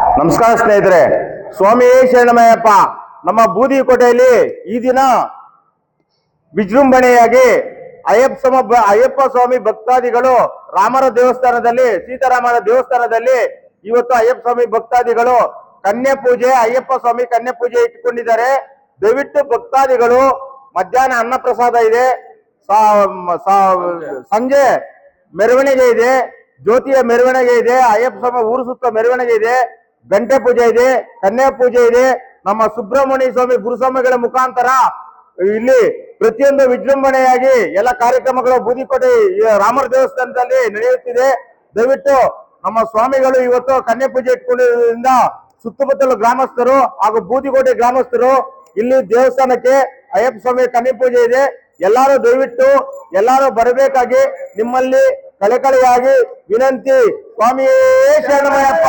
ನಮಸ್ಕಾರ ಸ್ನೇಹಿತರೆ. ಸ್ವಾಮಿ ಶರಣಮಯ್ಯಪ್ಪ, ನಮ್ಮ ಬೂದಿಕೋಟೆಯಲ್ಲಿ ಈ ದಿನ ವಿಜೃಂಭಣೆಯಾಗಿ ಅಯ್ಯಪ್ಪ ಅಯ್ಯಪ್ಪ ಸ್ವಾಮಿ ಭಕ್ತಾದಿಗಳು ರಾಮರ ದೇವಸ್ಥಾನದಲ್ಲಿ ಸೀತಾರಾಮನ ದೇವಸ್ಥಾನದಲ್ಲಿ ಇವತ್ತು ಅಯ್ಯಪ್ಪ ಸ್ವಾಮಿ ಭಕ್ತಾದಿಗಳು ಕನ್ಯಾ ಪೂಜೆ, ಅಯ್ಯಪ್ಪ ಸ್ವಾಮಿ ಕನ್ಯಾ ಪೂಜೆ ಇಟ್ಟುಕೊಂಡಿದ್ದಾರೆ. ದಯವಿಟ್ಟು ಭಕ್ತಾದಿಗಳು, ಮಧ್ಯಾಹ್ನ ಅನ್ನ ಪ್ರಸಾದ ಇದೆ ಸಂಜೆ ಮೆರವಣಿಗೆ ಇದೆ. ಜ್ಯೋತಿಯ ಮೆರವಣಿಗೆ ಇದೆ. ಅಯ್ಯಪ್ಪ ಸ್ವಾಮಿ ಊರು ಸುತ್ತ ಮೆರವಣಿಗೆ ಇದೆ. ಗಂಟೆ ಪೂಜೆ ಇದೆ, ಕನ್ಯಾ ಪೂಜೆ ಇದೆ, ನಮ್ಮ ಸುಬ್ರಹ್ಮಣ್ಯ ಸ್ವಾಮಿ ಗುರುಸ್ವಾಮಿಗಳ ಮುಖಾಂತರ ಇಲ್ಲಿ ಪ್ರತಿಯೊಂದು ವಿಜೃಂಭಣೆಯಾಗಿ ಎಲ್ಲ ಕಾರ್ಯಕ್ರಮಗಳು ಬೂದಿಕೋಟೆ ರಾಮರ ದೇವಸ್ಥಾನದಲ್ಲಿ ನಡೆಯುತ್ತಿದೆ. ದಯವಿಟ್ಟು ನಮ್ಮ ಸ್ವಾಮಿಗಳು ಇವತ್ತು ಕನ್ಯಾ ಪೂಜೆ ಇಟ್ಕೊಂಡಿರೋದ್ರಿಂದ ಸುತ್ತಮುತ್ತಲ ಗ್ರಾಮಸ್ಥರು ಹಾಗೂ ಬೂದಿಕೋಟೆ ಗ್ರಾಮಸ್ಥರು ಇಲ್ಲಿ ದೇವಸ್ಥಾನಕ್ಕೆ ಅಯ್ಯಪ್ಪ ಸ್ವಾಮಿ ಕನ್ಯಾ ಪೂಜೆ ಇದೆ. ಎಲ್ಲರೂ ದಯವಿಟ್ಟು ಎಲ್ಲರೂ ಬರಬೇಕಾಗಿ ನಿಮ್ಮಲ್ಲಿ ಕಳೆಕಳೆಯಾಗಿ ವಿನಂತಿ. ಸ್ವಾಮಿಯೇ ಶರಣಮಯ್ಯಪ್ಪ!